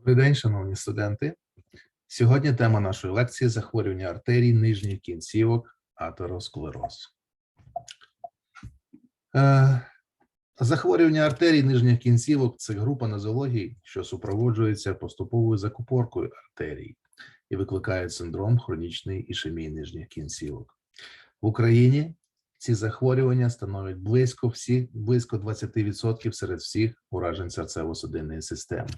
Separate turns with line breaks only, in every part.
Добрий день, шановні студенти. Сьогодні тема нашої лекції захворювання артерій нижніх кінцівок, атеросклероз. Е, Захворювання артерій нижніх кінцівок це група нозологій, що супроводжується поступовою закупоркою артерій і викликає синдром хронічної ішемії нижніх кінцівок. В Україні ці захворювання становлять близько всіх близько 20% серед всіх уражень серцево-судинної системи.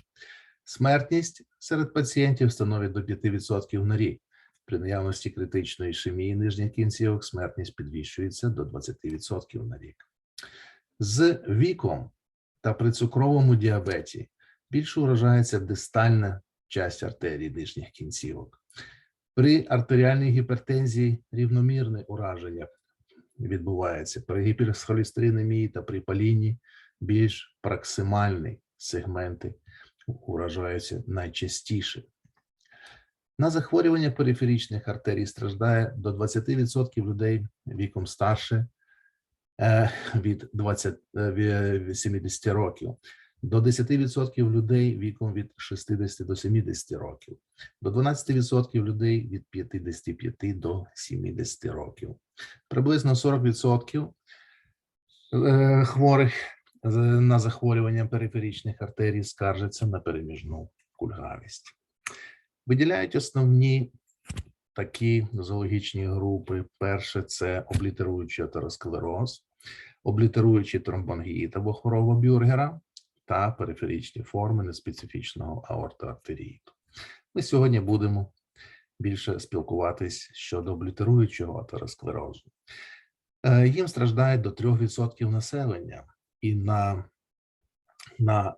Смертність серед пацієнтів становить до 5% на рік. При наявності критичної ішемії нижніх кінцівок смертність підвищується до 20% на рік. З віком та при цукровому діабеті більше уражається дистальна часть артерій нижніх кінцівок. При артеріальній гіпертензії рівномірне ураження відбувається. При гіперхолестеринемії та при палінні більш проксимальні сегменти уражаються найчастіше. На захворювання периферичних артерій страждає до 20% людей віком старше е, від 20, е, 70 років, до 10% людей віком від 60 до 70 років, до 12% людей від 55 до 70 років. Приблизно 40% е, хворих на захворювання периферичних артерій скаржаться на переміжну кульгавість. Виділяють основні такі зоологічні групи. Перше це облітеруючий атеросклероз, облітеруючий тромбонгіїт або хвороба бюргера та периферичні форми неспецифічного аортоартеріїту. Ми сьогодні будемо більше спілкуватись щодо облітеруючого атеросклерозу. Е, Їм страждає до 3% населення, і на, на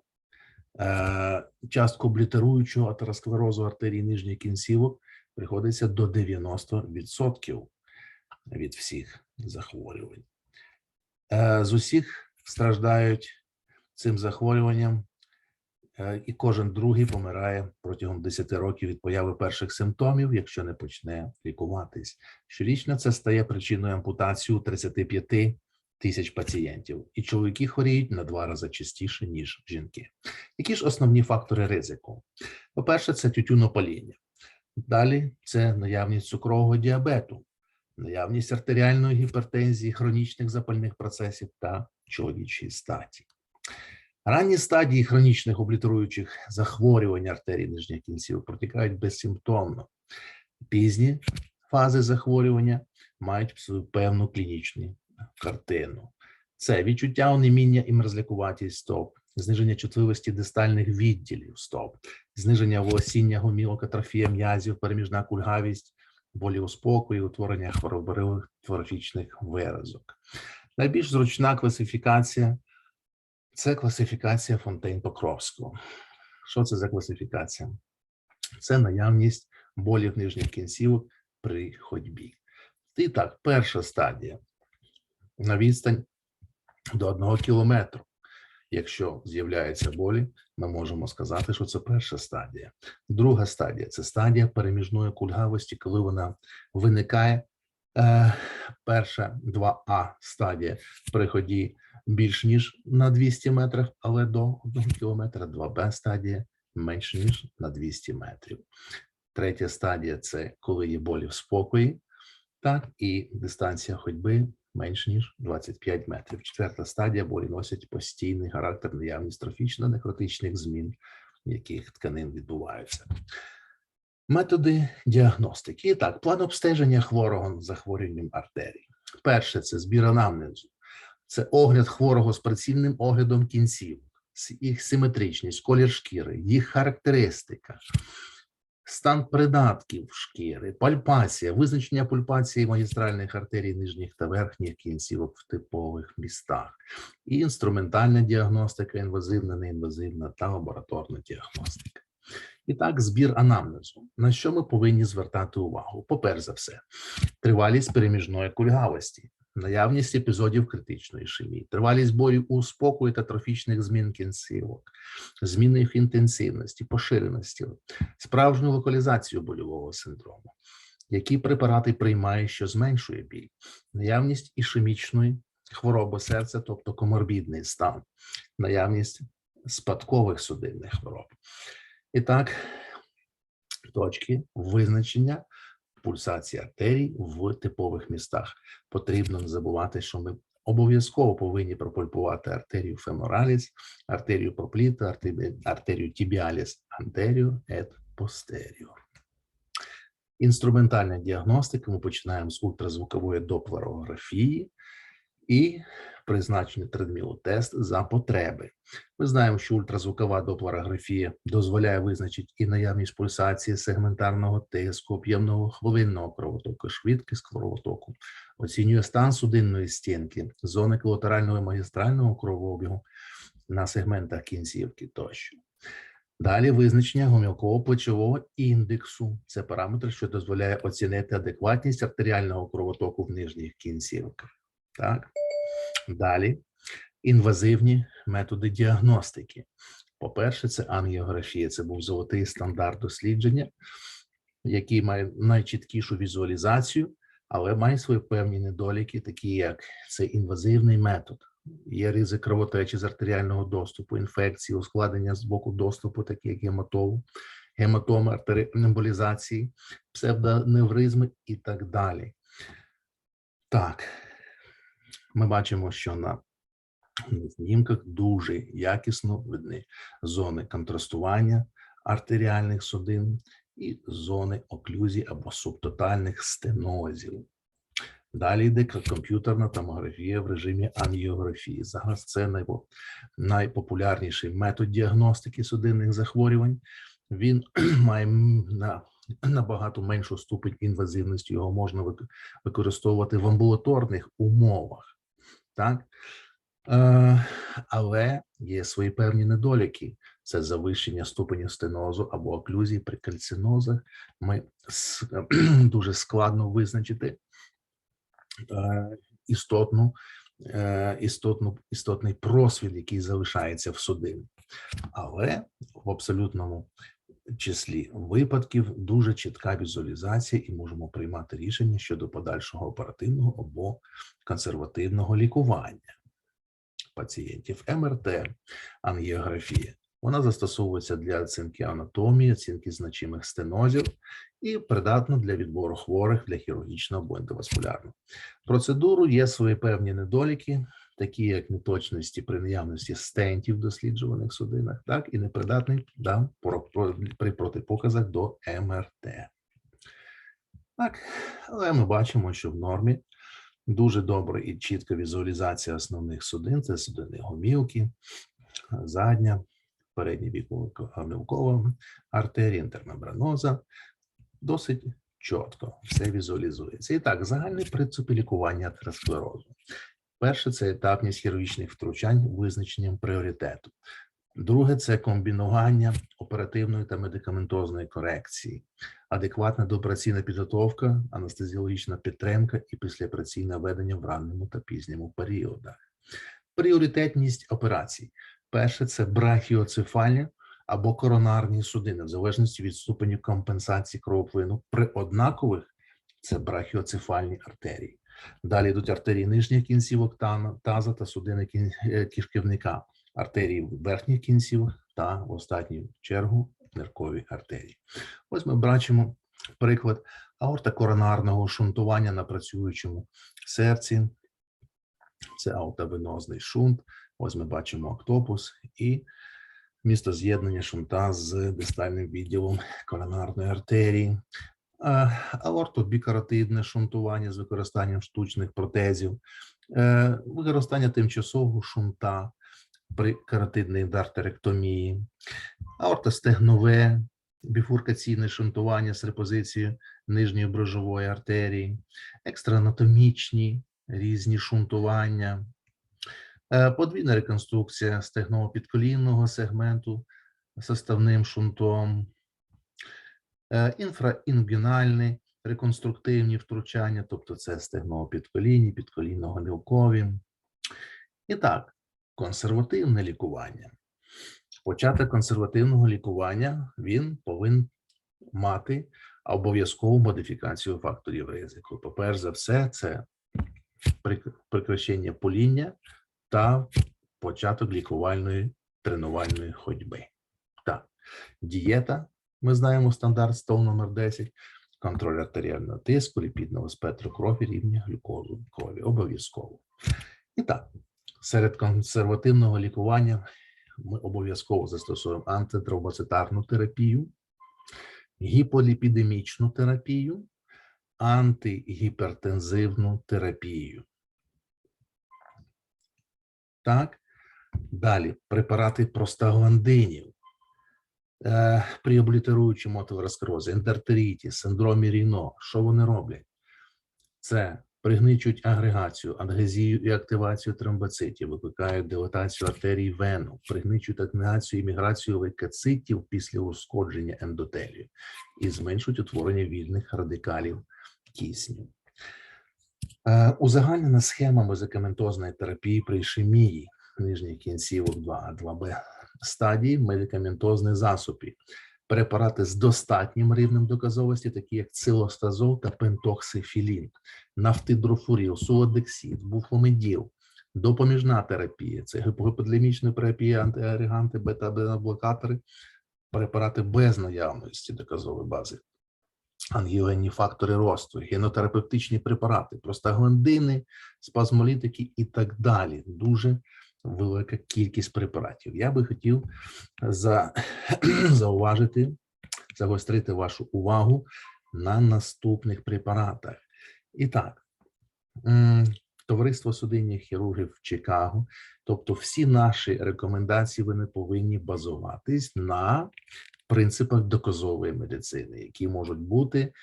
е, частку облітеруючого атеросклерозу артерій нижніх кінцівок приходиться до 90% від всіх захворювань. Е, з усіх страждають цим захворюванням, е, і кожен другий помирає протягом 10 років від появи перших симптомів, якщо не почне лікуватись. Щорічно це стає причиною ампутації у 35 тисяч пацієнтів, і чоловіки хворіють на два рази частіше, ніж жінки. Які ж основні фактори ризику? По-перше, це тютюнопаління. Далі це наявність цукрового діабету, наявність артеріальної гіпертензії, хронічних запальних процесів та чоловічої статі. Ранні стадії хронічних облітеруючих захворювань артерій нижніх кінців протікають безсимптомно. Пізні фази захворювання мають свою певну клінічну картину. Це відчуття онеміння і мерзлякуватість стоп, зниження чутливості дистальних відділів стоп, зниження волосіння, гомілокатрофія м'язів, переміжна кульгавість, болі у спокої, утворення хворобливих трофічних виразок. Найбільш зручна класифікація це класифікація Фонтейн Покровського. Що це за класифікація? Це наявність болів нижніх кінцівок при ходьбі. І так, перша стадія на відстань до одного кілометру. Якщо з'являються болі, ми можемо сказати, що це перша стадія. Друга стадія це стадія переміжної кульгавості, коли вона виникає. Е, перша 2А стадія при ході більш ніж на 200 метрів, але до 1 кілометра. 2Б стадія менш ніж на 200 метрів. Третя стадія це коли є болі в спокої, так, і дистанція ходьби менш ніж 25 метрів. Четверта стадія болі носять постійний характер наявність трофічно-некротичних змін, яких тканин відбуваються. Методи діагностики. І так, план обстеження хворого з захворюванням артерій. Перше це збір анамнезу. Це огляд хворого з прицільним оглядом кінців, їх симетричність, колір шкіри, їх характеристика, стан придатків шкіри, пальпація, визначення пульпації магістральних артерій нижніх та верхніх кінцівок в типових містах, і інструментальна діагностика, інвазивна, неінвазивна та лабораторна діагностика. І так, збір анамнезу. На що ми повинні звертати увагу? Поперш за все, тривалість переміжної кульгавості, наявність епізодів критичної ішемії, тривалість болів у спокої та трофічних змін кінцівок, зміни їх інтенсивності, поширеності, справжню локалізацію больового синдрому, які препарати приймає, що зменшує біль, наявність ішемічної хвороби серця, тобто коморбідний стан, наявність спадкових судинних хвороб. І так, точки визначення пульсації артерій в типових містах. Потрібно не забувати, що ми обов'язково повинні пропульпувати артерію фемораліс, артерію пропліта, артерію, артерію тібіаліс антерію ет постеріо. Інструментальна діагностика. Ми починаємо з ультразвукової доплерографії і призначення тредмілу тест за потреби. Ми знаємо, що ультразвукова доплерографія дозволяє визначити і наявність пульсації сегментарного тиску, об'ємного хвилинного кровотоку, швидкість кровотоку, оцінює стан судинної стінки, зони колатерального і магістрального кровообігу на сегментах кінцівки тощо. Далі визначення гомілкового плечового індексу. Це параметр, що дозволяє оцінити адекватність артеріального кровотоку в нижніх кінцівках. Так. Далі інвазивні методи діагностики. По-перше, це ангіографія. Це був золотий стандарт дослідження, який має найчіткішу візуалізацію, але має свої певні недоліки, такі як це інвазивний метод. Є ризик кровотечі з артеріального доступу, інфекції, ускладнення з боку доступу, такі як гематому, гематоми, артеріемболізації, псевдоневризми і так далі. Так, ми бачимо, що на знімках дуже якісно видні зони контрастування артеріальних судин і зони оклюзії або субтотальних стенозів. Далі йде комп'ютерна томографія в режимі ангіографії. Зараз це найпо- найпопулярніший метод діагностики судинних захворювань. Він має на, набагато меншу ступень інвазивності. Його можна використовувати в амбулаторних умовах. Так? Е, але є свої певні недоліки. Це завищення ступеню стенозу або оклюзії при кальцинозах. Ми дуже складно визначити е, істотну, е, істотну, істотний просвіт, який залишається в судині. Але в абсолютному числі випадків дуже чітка візуалізація, і можемо приймати рішення щодо подальшого оперативного або консервативного лікування пацієнтів. МРТ, ангіографія. Вона застосовується для оцінки анатомії, оцінки значимих стенозів і придатна для відбору хворих для хірургічного або ендоваскулярного. Процедуру є свої певні недоліки, такі як неточності при наявності стентів в досліджуваних судинах, так і непридатний да, при протипоказах до МРТ. Так, але ми бачимо, що в нормі дуже добра і чітка візуалізація основних судин це судини гомілки, задня, передня вікова артерія, інтермембраноза. Досить чітко все візуалізується. І так, загальний принцип лікування атеросклерозу. Перше це етапність хірургічних втручань визначенням пріоритету. Друге це комбінування оперативної та медикаментозної корекції, адекватна доопераційна підготовка, анестезіологічна підтримка і післяопераційне ведення в ранньому та пізньому періодах. Пріоритетність операцій. Перше це брахіоцефалія або коронарні судини, в залежності від ступеню компенсації кровоплину. При однакових це брахіоцефальні артерії. Далі йдуть артерії нижніх кінцівок тана- таза та судини кін- е, артерії верхніх кінцівок та в останню чергу ниркові артерії. Ось ми бачимо приклад аортокоронарного шунтування на працюючому серці. Це аутовенозний шунт. Ось ми бачимо октопус і місто з'єднання шунта з дистальним відділом коронарної артерії. Аортобікаротидне шунтування з використанням штучних протезів, е, використання тимчасового шунта при каротидній дартеректомії, аортостегнове біфуркаційне шунтування з репозицією нижньої брожової артерії, екстраанатомічні різні шунтування, е, подвійна реконструкція стегново-підколінного сегменту составним шунтом, е, інфраінгвінальні реконструктивні втручання, тобто це стегново-підколінні, підколінно-гомілкові. І так, консервативне лікування. Початок консервативного лікування він повинен мати обов'язкову модифікацію факторів ризику. По-перше за все, це прик- прекращення поління та початок лікувальної тренувальної ходьби. Так, дієта. Ми знаємо стандарт стол номер 10, контроль артеріального тиску, ліпідного спектру крові, рівня глюкозу крові. Обов'язково. І так, серед консервативного лікування ми обов'язково застосуємо антитромбоцитарну терапію, гіполіпідемічну терапію, антигіпертензивну терапію. Так, далі препарати простагландинів при облітеруючому атеросклерозі, ендартеріті, синдромі Ріно. Що вони роблять? Це пригничують агрегацію, адгезію і активацію тромбоцитів, викликають дилатацію артерій вену, пригничують агрегацію і міграцію лейкоцитів після ушкодження ендотелію і зменшують утворення вільних радикалів кисню. Е, Узагальнена схема медикаментозної терапії при ішемії нижніх кінцівок 2А, 2Б стадії медикаментозних засобів. Препарати з достатнім рівнем доказовості, такі як цилостазол та пентоксифілін, нафтидрофуріл, суодексид, буфломеділ, допоміжна терапія, це гіпогліпідемічна терапія, антиагреганти, бета-блокатори, препарати без наявності доказової бази, ангіогенні фактори росту, генотерапевтичні препарати, простагландини, спазмолітики і так далі. Дуже велика кількість препаратів. Я би хотів за, зауважити, загострити вашу увагу на наступних препаратах. І так, Товариство судинних хірургів в Чикаго, тобто всі наші рекомендації вони повинні базуватись на принципах доказової медицини, які можуть бути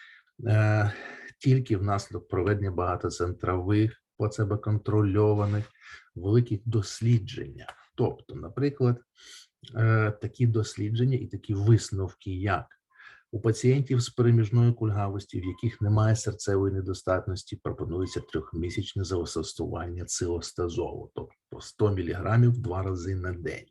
е, тільки внаслідок проведення багатоцентрових плацебо-контрольованих великих дослідження. Тобто, наприклад, е, такі дослідження і такі висновки, як у пацієнтів з переміжною кульгавості, в яких немає серцевої недостатності, пропонується трьохмісячне застосування цилостазолу, тобто 100 мг два рази на день.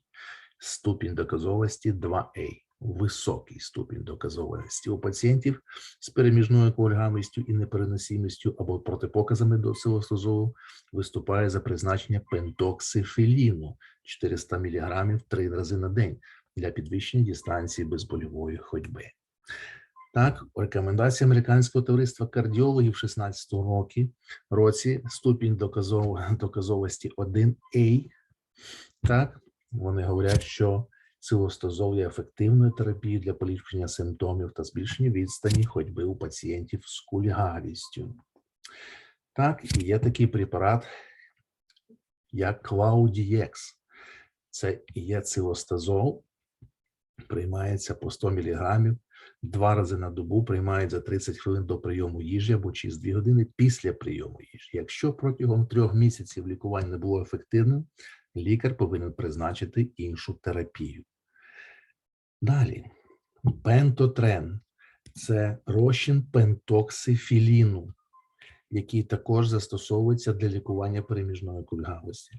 Ступінь доказовості 2А. Високий ступінь доказовості у пацієнтів з переміжною кульгавістю і непереносимістю або протипоказами до силостазолу виступає за призначення пентоксифіліну 400 мг три рази на день для підвищення дистанції безбольової ходьби. Так, рекомендація американського товариства кардіологів 16 роки році ступінь доказов, доказовості 1А. Так, вони говорять, що Силостазол є ефективною терапією для поліпшення симптомів та збільшення відстані ходьби у пацієнтів з кульгавістю. Так, і є такий препарат, як Claudiex. Це є цилостазол, приймається по 100 мг два рази на добу, приймають за 30 хвилин до прийому їжі або через 2 години після прийому їжі. Якщо протягом трьох місяців лікування не було ефективним, лікар повинен призначити іншу терапію. Далі, пентотрен це розчин пентоксифіліну, який також застосовується для лікування переміжної кульгавості.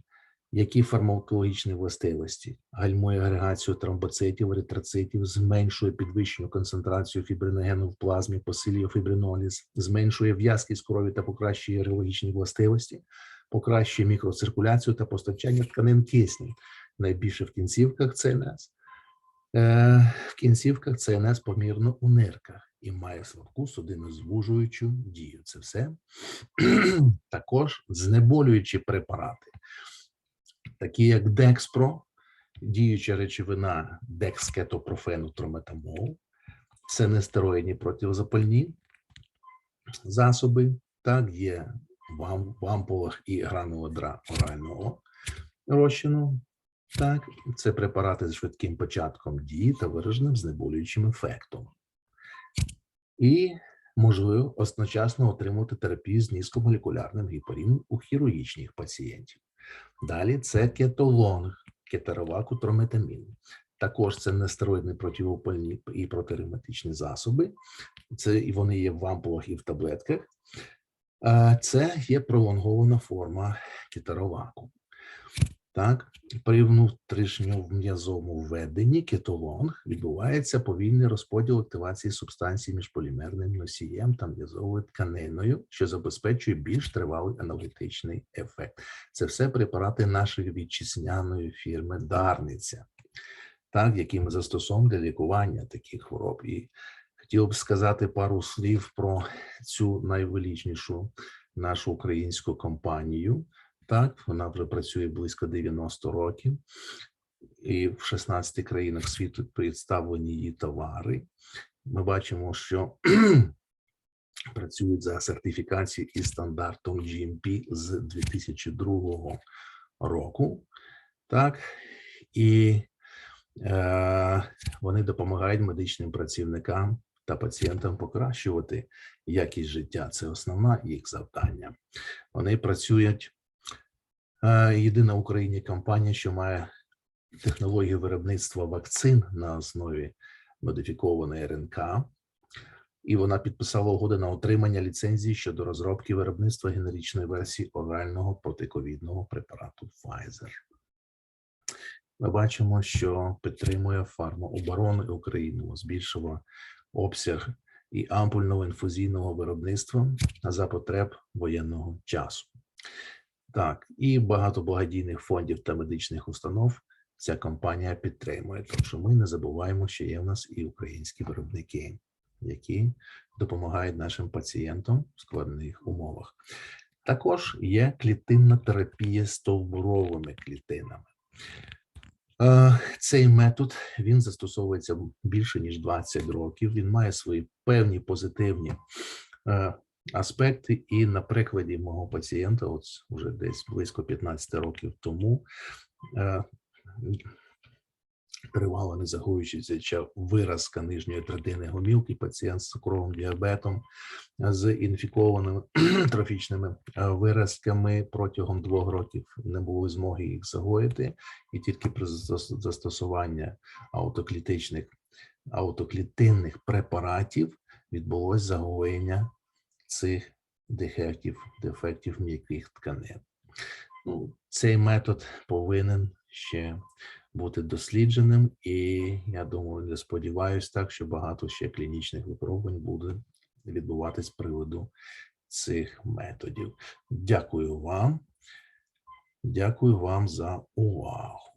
Які фармакологічні властивості? Гальмує агрегацію тромбоцитів, еритроцитів, зменшує підвищену концентрацію фібриногену в плазмі, посилює фібриноліз, зменшує в'язкість крові та покращує регологічні властивості, покращує мікроциркуляцію та постачання тканин кисню. Найбільше в кінцівках ЦНС. Е, в кінцівках ЦНС помірно у нирках і має слабку судинозвужуючу дію. Це все також знеболюючі препарати, такі як Декспро, діюча речовина декскетопрофену трометамол, це нестероїдні протизапальні засоби, так є в в ампулах і гранулодра орального розчину. Так, це препарати з швидким початком дії та вираженим знеболюючим ефектом. І можливо одночасно отримати терапію з низькомолекулярним гіпоріном у хірургічних пацієнтів. Далі це кетолонг, кетероваку трометамін. Також це нестероїдні противопальні і протиревматичні засоби. Це і вони є в ампулах і в таблетках. Це є пролонгована форма кетероваку. Так, при внутрішньом'язовому введенні кетолонг відбувається повільний розподіл активації субстанції між полімерним носієм та м'язовою тканиною, що забезпечує більш тривалий аналітичний ефект. Це все препарати нашої вітчизняної фірми Дарниця. так, які ми застосовуємо для лікування таких хвороб. І хотів би сказати пару слів про цю найвеличнішу нашу українську компанію. Так, вона вже працює близько 90 років, і в 16 країнах світу представлені її товари. Ми бачимо, що працюють за сертифікацією і стандартом GMP з 2002 року. Так, і е, вони допомагають медичним працівникам та пацієнтам покращувати якість життя. Це основна їх завдання. Вони працюють. Е, єдина в Україні компанія, що має технологію виробництва вакцин на основі модифікованої РНК, і вона підписала угоду на отримання ліцензії щодо розробки виробництва генеричної версії орального протиковідного препарату Pfizer. Ми бачимо, що підтримує фармооборони України, збільшила обсяг і ампульного інфузійного виробництва за потреб воєнного часу. Так, і багато благодійних фондів та медичних установ ця компанія підтримує. Тому що ми не забуваємо, що є в нас і українські виробники, які допомагають нашим пацієнтам в складних умовах. Також є клітинна терапія стовбуровими клітинами. Е, Цей метод він застосовується більше ніж 20 років. Він має свої певні позитивні е, аспекти. І на прикладі мого пацієнта, от вже десь близько 15 років тому, е, тривала не загоюючися виразка нижньої третини гомілки, пацієнт з цукровим діабетом з інфікованими трофічними е, виразками протягом двох років не було змоги їх загоїти, і тільки при зас- застосуванні аутоклітичних аутоклітинних препаратів відбулось загоєння цих дефектів, дефектів м'яких тканин. Ну, цей метод повинен ще бути дослідженим, і я думаю, не сподіваюся так, що багато ще клінічних випробувань буде відбуватись з приводу цих методів. Дякую вам. Дякую вам за увагу.